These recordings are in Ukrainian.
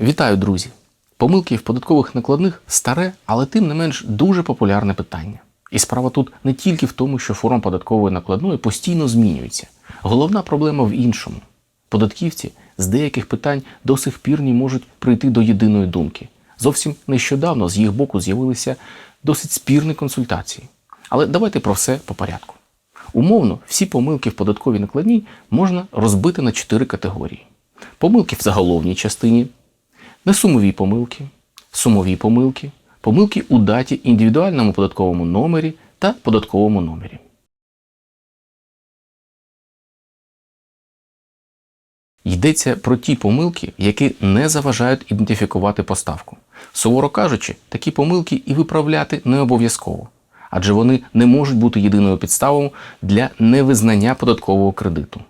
Вітаю, друзі! Помилки в податкових накладних старе, але тим не менш дуже популярне питання. І справа тут не тільки в тому, що форма податкової накладної постійно змінюється. Головна проблема в іншому. Податківці з деяких питань до сих пір не можуть прийти до єдиної думки. Зовсім нещодавно з їх боку з'явилися досить спірні консультації. Але давайте про все по порядку. Умовно, всі помилки в податковій накладній можна розбити на чотири категорії: помилки в заголовній частині, несумові помилки, сумові помилки, помилки у даті, індивідуальному податковому номері та податковому номері. Йдеться про ті помилки, які не заважають ідентифікувати поставку. Суворо кажучи, такі помилки і виправляти не обов'язково, адже вони не можуть бути єдиною підставою для невизнання податкового кредиту.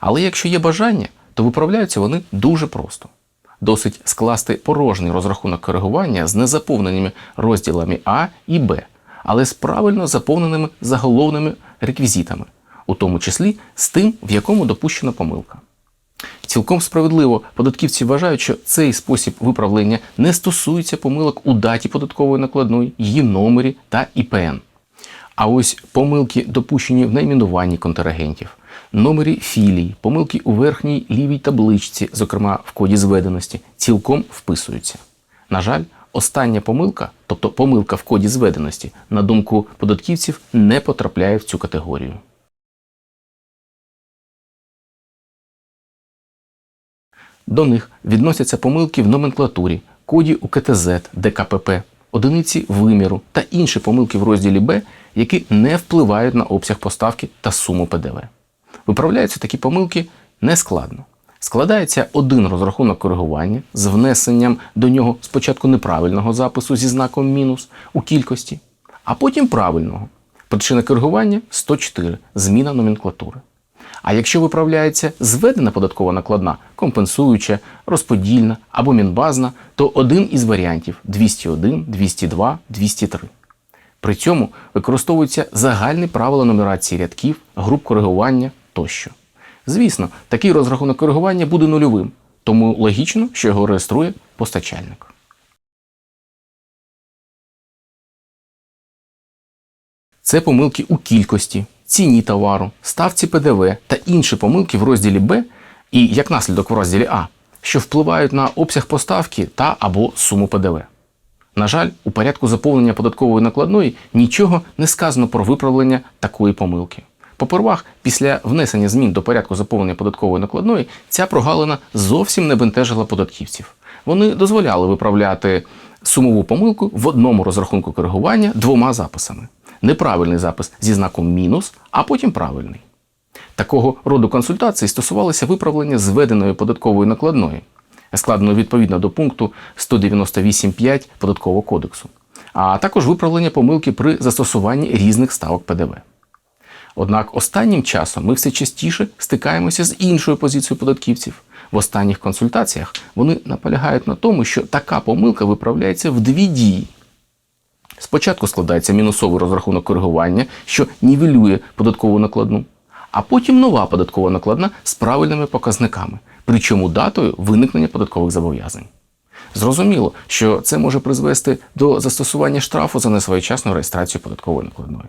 Але якщо є бажання, то виправляються вони дуже просто. Досить скласти порожній розрахунок коригування з незаповненими розділами А і Б, але з правильно заповненими заголовними реквізитами, у тому числі з тим, в якому допущена помилка. Цілком справедливо податківці вважають, що цей спосіб виправлення не стосується помилок у даті податкової накладної, її номері та ІПН. А ось помилки, допущені в найменуванні контрагентів, номері філій, помилки у верхній лівій табличці, зокрема в коді зведеності, цілком вписуються. На жаль, остання помилка, тобто помилка в коді зведеності, на думку податківців, не потрапляє в цю категорію. До них відносяться помилки в номенклатурі, коді УКТЗ, ДКПП, одиниці виміру та інші помилки в розділі Б, які не впливають на обсяг поставки та суму ПДВ. Виправляються такі помилки нескладно. Складається один розрахунок коригування з внесенням до нього спочатку неправильного запису зі знаком мінус у кількості, а потім правильного. Причина коригування 104 зміна номенклатури. А якщо виправляється зведена податкова накладна, компенсуюча, розподільна або мінбазна, то один із варіантів 201, 202, 203. При цьому використовуються загальні правила нумерації рядків, груп коригування тощо. Звісно, такий розрахунок коригування буде нульовим, тому логічно, що його реєструє постачальник. Це помилки у кількості, ціні товару, ставці ПДВ та інші помилки в розділі Б і як наслідок в розділі А, що впливають на обсяг поставки та або суму ПДВ. На жаль, у порядку заповнення податкової накладної нічого не сказано про виправлення такої помилки. Попервах, після внесення змін до порядку заповнення податкової накладної, ця прогалина зовсім не бентежила податківців. Вони дозволяли виправляти сумову помилку в одному розрахунку коригування двома записами. Неправильний запис зі знаком мінус, а потім правильний. Такого роду консультації стосувалися виправлення зведеної податкової накладної, складеної відповідно до пункту 198.5 Податкового кодексу, а також виправлення помилки при застосуванні різних ставок ПДВ. Однак останнім часом ми все частіше стикаємося з іншою позицією податківців. В останніх консультаціях вони наполягають на тому, що така помилка виправляється в дві дії. Спочатку складається мінусовий розрахунок коригування, що нівелює податкову накладну, а потім нова податкова накладна з правильними показниками, причому датою виникнення податкових зобов'язань. Зрозуміло, що це може призвести до застосування штрафу за несвоєчасну реєстрацію податкової накладної.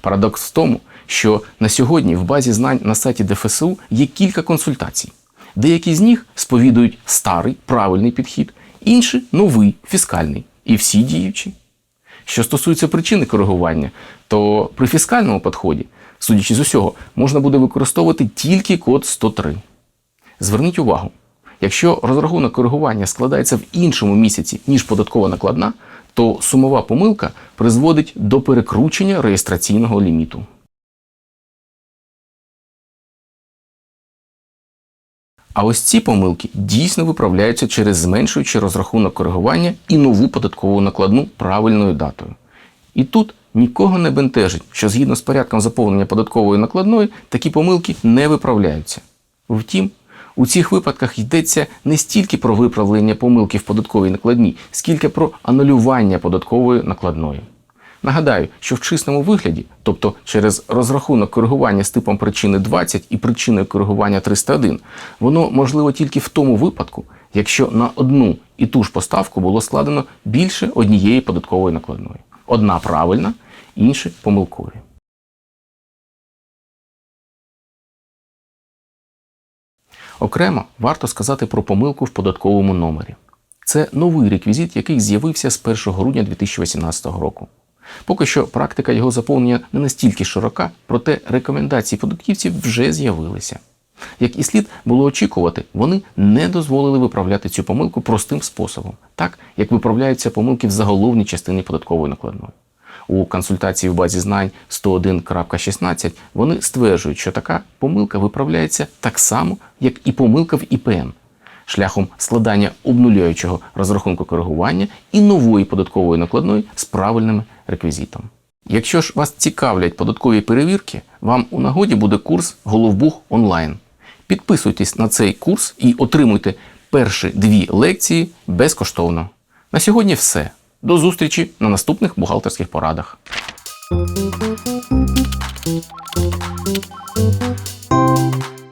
Парадокс в тому, що на сьогодні в базі знань на сайті ДФСУ є кілька консультацій. Деякі з них сповідують старий правильний підхід, інші новий фіскальний, і всі діючі. Що стосується причини коригування, то при фіскальному підході, судячи з усього, можна буде використовувати тільки код 103. Зверніть увагу, якщо розрахунок коригування складається в іншому місяці, ніж податкова накладна, то сумова помилка призводить до перекручення реєстраційного ліміту. А ось ці помилки дійсно виправляються через зменшуючи розрахунок коригування і нову податкову накладну правильною датою. І тут нікого не бентежить, що згідно з порядком заповнення податкової накладної такі помилки не виправляються. Втім, у цих випадках йдеться не стільки про виправлення помилки в податковій накладній, скільки про анулювання податкової накладної. Нагадаю, що в чисному вигляді, тобто через розрахунок коригування з типом причини 20 і причиною коригування 301, воно можливо тільки в тому випадку, якщо на одну і ту ж поставку було складено більше однієї податкової накладної. Одна правильна, інші помилкові. Окремо варто сказати про помилку в податковому номері. Це новий реквізит, який з'явився з 1 грудня 2018 року. Поки що практика його заповнення не настільки широка, проте рекомендації податківців вже з'явилися. Як і слід було очікувати, вони не дозволили виправляти цю помилку простим способом, так як виправляються помилки в заголовній частині податкової накладної. У консультації в базі знань 101.16 вони стверджують, що така помилка виправляється так само, як і помилка в ІПН, шляхом складання обнуляючого розрахунку коригування і нової податкової накладної з правильним реквізитом. Якщо ж вас цікавлять податкові перевірки, вам у нагоді буде курс Головбух онлайн. Підписуйтесь на цей курс і отримуйте перші дві лекції безкоштовно. На сьогодні все. До зустрічі на наступних бухгалтерських порадах.